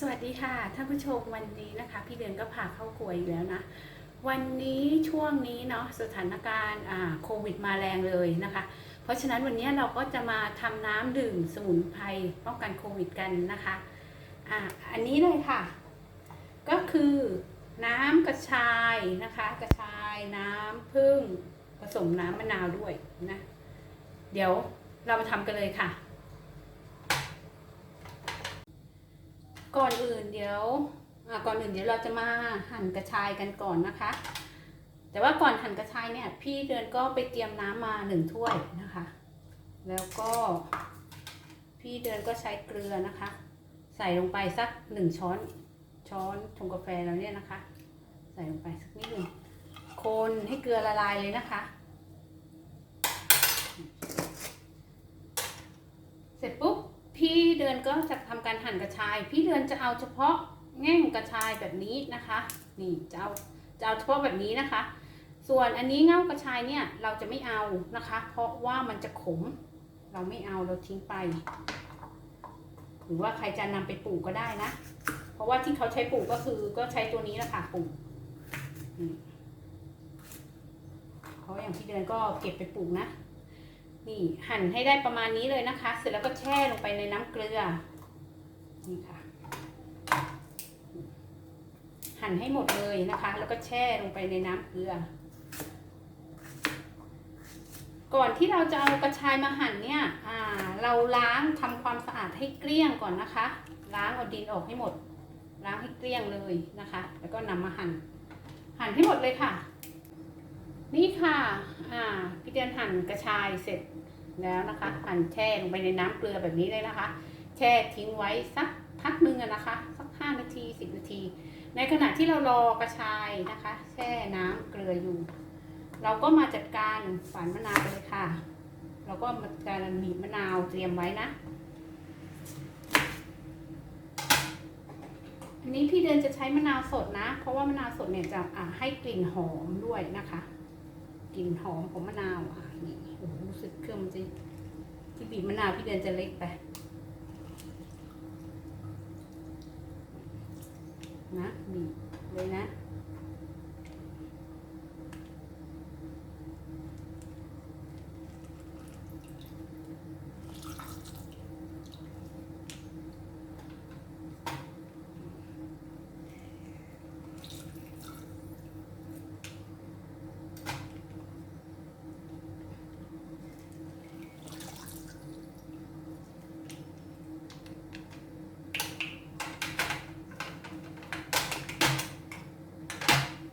สวัสดีค่ะท่านผู้ชมวันนี้นะคะ พี่เดือนก็พาเข้าครัวอีกแล้วนะ วันนี้ช่วงนี้เนาะสถานการณ์โควิดมาแรงเลยนะคะ เพราะฉะนั้นวันนี้เราก็จะมาทำน้ำดื่มสมุนไพรป้องกันโควิดกันนะคะอ่าอันนี้เลยค่ะ ก็คือน้ำกระชายนะคะ กระชายน้ำผึ้งผสมน้ำมะนาวด้วยนะ เดี๋ยวเรามาทำกันเลยค่ะ ก่อนอื่นเดี๋ยวก่อนอื่นเดี๋ยวเราจะมาหั่นกระชายกันก่อนนะคะ แต่ว่าก่อนหั่นกระชายเนี่ย พี่เดือนก็ไปเตรียมน้ำมาหนึ่งถ้วยนะคะ แล้วก็พี่เดือนก็ใช้เกลือนะคะ ใส่ลงไปสักหนึ่งช้อนช้อนชงกาแฟแล้วเนี่ยนะคะ ใส่ลงไปสักนิดหนึ่งคนให้เกลือละลายเลยนะคะ เสร็จปุ๊บ พี่เดือนก็จะทำการหั่นกระชาย พี่เดือนจะเอาเฉพาะแง่งกระชายแบบนี้นะคะ นี่จะเอาจะเอาเฉพาะแบบนี้นะคะ ส่วนอันนี้เง่ากระชายเนี่ยเราจะไม่เอานะคะ เพราะว่ามันจะขม เราไม่เอาเราทิ้งไป หรือว่าใครจะนำไปปลูกก็ได้นะ เพราะว่าที่เขาใช้ปลูกก็คือก็ใช้ตัวนี้แหละค่ะปลูกเพราะอย่างพี่เดือนก็เก็บไปปลูกนะ นี่หั่นให้ได้ประมาณนี้เลยนะคะ เสร็จแล้วก็แช่ลงไปในน้ำเกลือ นี่ค่ะ หั่นให้หมดเลยนะคะ แล้วก็แช่ลงไปในน้ำเกลือ ก่อนที่เราจะเอากระชายมาหั่นเนี่ยเราล้างทำความสะอาดให้เกลี้ยงก่อนนะคะ ล้างเอาดินออกให้หมด ล้างให้เกลี้ยงเลยนะคะ แล้วก็นำมาหั่น หั่นให้หมดเลยค่ะ นี่ค่ะ อ่า พี่เดือนหั่นกระชายเสร็จแล้วนะคะ หั่นแช่ลงไปในน้ำเกลือแบบนี้เลยนะคะ แช่ทิ้งไว้สักพักนึงอนะคะ สักห้านาทีสิบนาที ในขณะที่เรารอกระชายนะคะ แช่น้ำเกลืออยู่ เราก็มาจัดการฝานมะนาวไปเลยค่ะ เราก็มาการบีบมะนาวเตรียมไว้นะ อันนี้พี่เดือนจะใช้มะนาวสดนะ เพราะว่ามะนาวสดเนี่ยจะให้กลิ่นหอมด้วยนะคะ กลิ่นหอมของมะนาวอะนี่โอ้โหรู้สึกเครื่องมันจะที่บีบมะนาวพี่เดือนจะเล็กไปนะบีบเลยนะ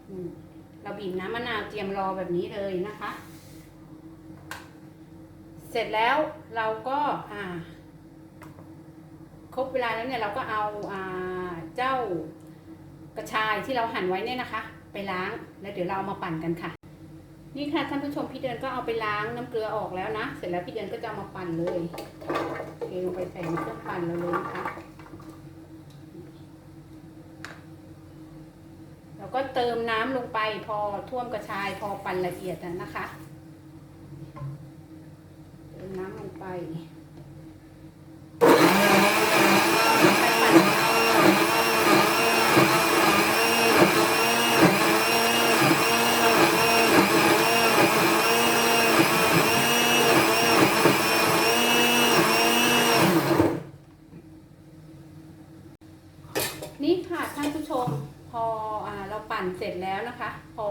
อืม เราบีบน้ำมะนาวเตรียมรอแบบนี้เลยนะคะ เสร็จแล้วเราก็อ่าครบเวลาแล้วเนี่ยเราก็เอาอ่าเจ้ากระชายที่เราหั่นไว้เนี่ยนะคะ ไปล้างแล้วเดี๋ยวเราเอามาปั่นกันค่ะ นี่ค่ะท่านผู้ชมพี่เดือนก็เอาไปล้างน้ำเกลือออกแล้วนะ เสร็จแล้วพี่เดือนก็จะเอามาปั่นเลยเทลงไปใส่ในเครื่องปั่นเราเลยนะคะ แล้วก็เติมน้ำลงไปพอท่วมกระชายพอปั่นละเอียดนะนะคะ เติมน้ำลงไปนี่ค่ะท่านผู้ชมพออาเราปั่นเสร็จแล้วนะคะ พอ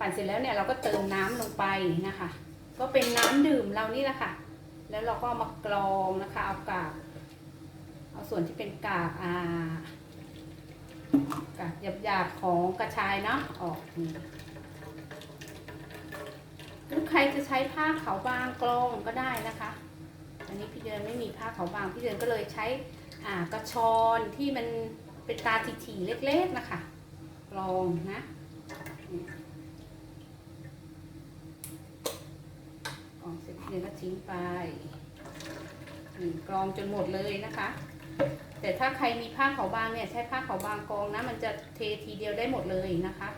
ปั่นเสร็จแล้วเนี่ยเราก็เติมน้ำลงไปนะคะ ก็เป็นน้ำดื่มเรานี่แหละค่ะ แล้วเราก็มากรองนะคะเอากากเอาส่วนที่เป็นกากอ่ากากหยาบๆของกระชายเนาะออกนี่หรือใครจะใช้ผ้าขาวบางกรองก็ได้นะคะ อันนี้พี่เดือนไม่มีผ้าขาวบางพี่เดือนก็เลยใช้อ่ากระชอนที่มันเป็นตาถี่ๆเล็ก ๆนะคะกรองนะนี่กรอง เสร็จพี่เดือทิ้งไปกรองจนหมดเลยนะคะ แต่ถ้าใครมีผ้าขาวบางเนี่ยใช้ผ้าขาวบางกรองนะ มันจะเททีเดียวได้หมดเลยนะคะ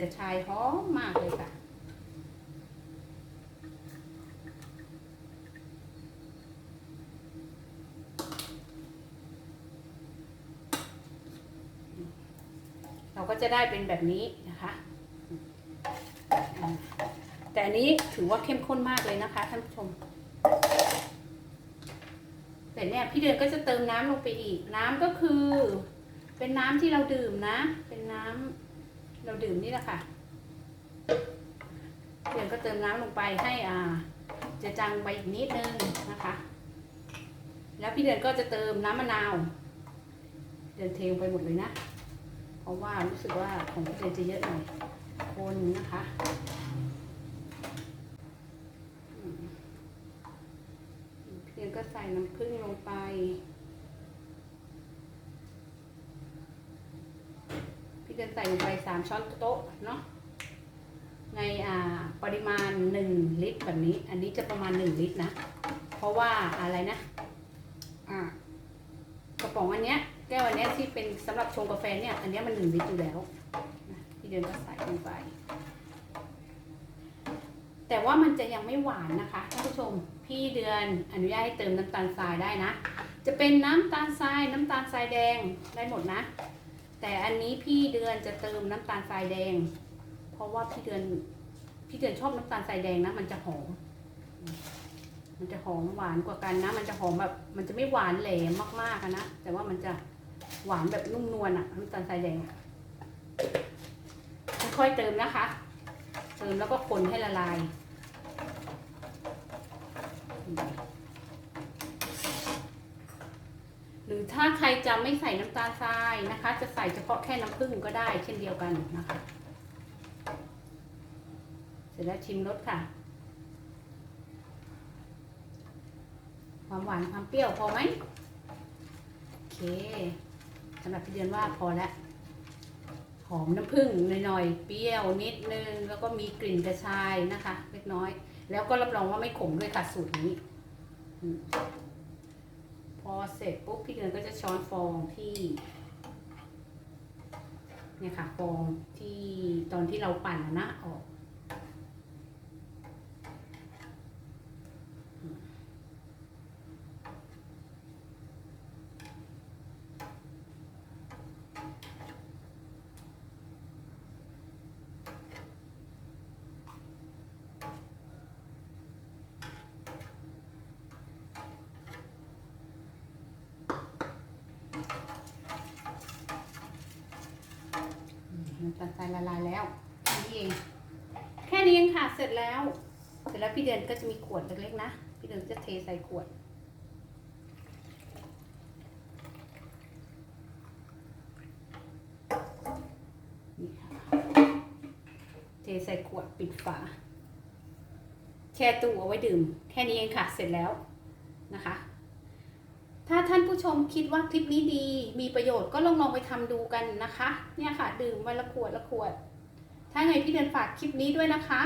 กระชายหอมมากเลยค่ะ เราก็จะได้เป็นแบบนี้นะคะ แต่อันนี้ถือว่าเข้มข้นมากเลยนะคะท่านผู้ชมแต่เนี่ยพี่เดือนก็จะเติมน้ำลงไปอีก น้ำก็คือ เป็นน้ำที่เราดื่มนะ เป็นน้ำ เราดื่มนี่แหละค่ะพี่เดือนก็เติมน้ำลงไปให้อ่า จะจางไปอีกนิดนึงนะคะ แล้วพี่เดือนก็จะเติมน้ำมะนาว เดือนเทลงไปหมดเลยนะ เพราะว่ารู้สึกว่าของพี่เดือนจะเยอะหน่อย คนนะคะพี่เดือนก็ใส่น้ำผึ้งลงไป พี่เดือนใส่ลงไปสามช้อนโต๊ะเนาะในอ่าปริมาณหนึ่งลิตรแบบนี้ อันนี้จะประมาณหนึ่งลิตรนะ เพราะว่าอะไรนะอ่ากระป๋องอันเนี้ยแก้วอันเนี้ยที่เป็นสำหรับชงกาแฟเนี่ย อันเนี้ยมันหนึ่งลิตรอยู่แล้วพี่เดือนก็ใส่ลงไป แต่ว่ามันจะยังไม่หวานนะคะท่านผู้ชมพี่เดือนอนุญาตให้เติมน้ำตาลทรายได้นะ จะเป็นน้ำตาลทรายน้ำตาลทรายแดงได้หมดนะ แต่อันนี้พี่เดือนจะเติมน้ำตาลทรายแดง เพราะว่าพี่เดือนพี่เดือนชอบน้ำตาลทรายแดงนะ มันจะหอม มันจะหอมหวานกว่ากันนะ มันจะหอมแบบ มันจะไม่หวานแหลมมากๆนะ แต่ว่ามันจะหวานแบบนุ่มนวลอะน้ำตาลทรายแดงค่อยๆเติมนะคะ เติมแล้วก็คนให้ละลายห รือถ้าใครจะไม่ใส่น้ำตาลทรายนะคะ จะใส่เฉพาะแค่น้ำผึ้งก็ได้เช่นเดียวกันนะคะ เสร็จแล้วชิมรสค่ะ ความหวานความเปรี้ยวพอไหมโอเคสำหรับพี่เดือนว่าพอแล้วหอมน้ำผึ้งหน่อยๆเปรี้ยวนิดนึง แล้วก็มีกลิ่นกระชายนะคะ เล็กน้อย แล้วก็รับรองว่าไม่ขมด้วยค่ะสูตรนี้ อืมพอเสร็จปุ๊บพี่เดือนก็จะช้อนฟองที่เนี่ยค่ะฟองที่ตอนที่เราปั่นอะนะออก น้ำตาลทรายละลายแล้วแค่นี้เอง แค่นี้เองค่ะ เสร็จแล้ว เสร็จแล้วพี่เดือนก็จะมีขวดเล็กๆนะ พี่เดือนจะเทใส่ขวด นี่ค่ะ เทใส่ขวดปิดฝา แช่ตู้เอาไว้ดื่ม แค่นี้เองค่ะ เสร็จแล้วนะคะ ถ้าท่านผู้ชมคิดว่าคลิปนี้ดีมีประโยชน์ก็ลองลองไปทำดูกันนะคะ เนี่ยค่ะ ดื่มวันละขวดละขวด ถ้าไงพี่เดือนฝากคลิปนี้ด้วยนะคะ